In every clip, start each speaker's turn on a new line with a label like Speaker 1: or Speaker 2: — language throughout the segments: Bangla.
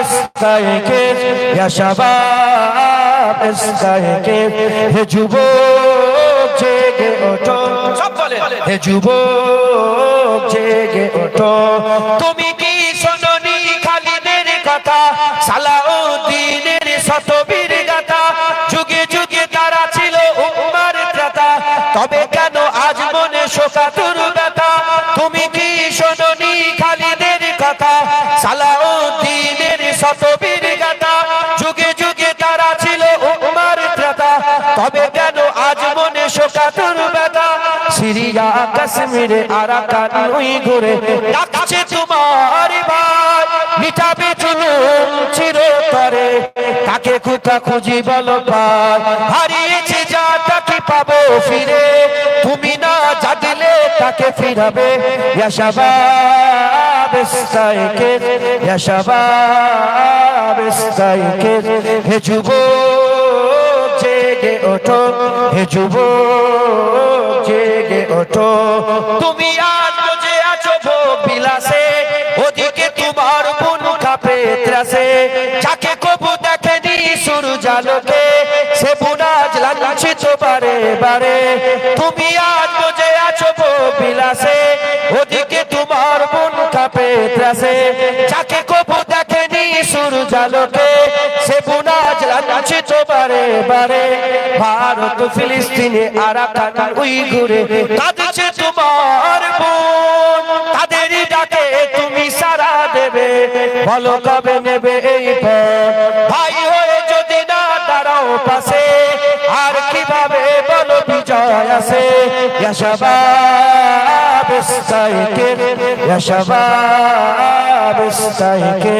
Speaker 1: ইস্তাইকে ইয়াশাবাব ইস্তাইকে হে যুবক জেগে ওঠো। সব বলেন। হে যুবক জেগে ওঠো। তুমি কি শোনোনি খালিদের কথা? সালাউদ্দিনের শতবীর গাথা। যুগে যুগে তারা ছিল উম্মার ত্রাতা। তবে সিরিয়া, কাশ্মীরে, আরাকান ওই ঘুরে ডাকছে তোমার ভাই মিটাবে জুলুম চিরতরে তাকে কোথা খুঁজি বলো পার হারিয়েছে যা, তাকে পাবো ফিরে। তুমি না জাগলে তাকে ফিরাবে। ইয়াশাবাব ইস্তাইকে ইয়াশাবাব ইস্তাইকে হে যুবক, জেগে ওঠো। হে যুবক, জেগে ওঠো তুমি আজ বুঝে আছো ভোগ বিলাসে, ওদিকে তোমার বুন কাপে ত্রাসে। যাকে কবু দেখেনি শুরু জালোকে, সে বুনাজ লাঞ্ছিত বারে বারে। তুমি আজ বুঝে আছো ভোগ বিলাসে, ওদিকে তোমার বুন কাপে ত্রাসে। যাকে কবু দেখেনি শুরু জালোকে সে বুনাজ লাঞ্ছিত বারে বারে। ভারত, ফিলিস্তিনে, আরাকান উই ঘুরে কাঁদছে তোমার বোন তাদেরই ডাকে তুমি সারা দেবে, বলো কবে নেবে এই ভাই হয়ে যদি না দাঁড়াও পাশে, আর কীভাবে বলো বিজয় আসে? ইয়াশাবাব ইস্তাইকে ইয়াশাবাব ইস্তাইকে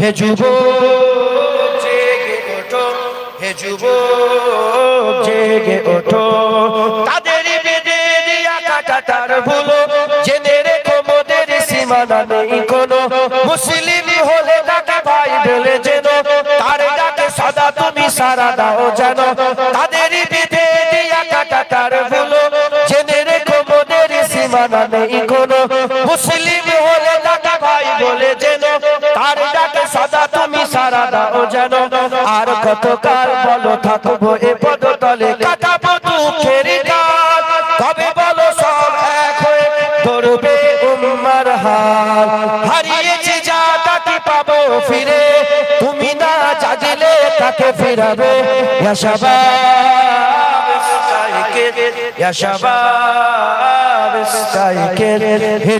Speaker 1: হে যুবক। যুবক জেগে ওঠো। তাদের বেঁধে দিয়া কাটাটার ভুলো। জেনে রেখো মোদের সীমানা নেই কোনো। মুসলিম হলে ডাকে ভাই বলে যেন। তার ডাকে সদা তুমি সারা দাও যেন তাদের বেঁধে দিয়া কাটাটার ভুলো। জেনে রেখো মোদের সীমানা নেই কোনো। সারা দাও যেন আর কতকাল বলো থাকব এ পদতলে। কাটাবো দুঃখের কাল কবে বলো সব এক হয়ে ধরবে উম্মার হাল। হারিয়েছে যা তাকে পাবো ফিরে? তুমি না জাগলে তাকে ফিরাবে।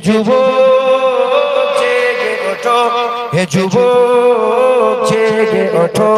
Speaker 1: যুবক, জেগে ওঠো, হে যুবক। জেগে ওঠো।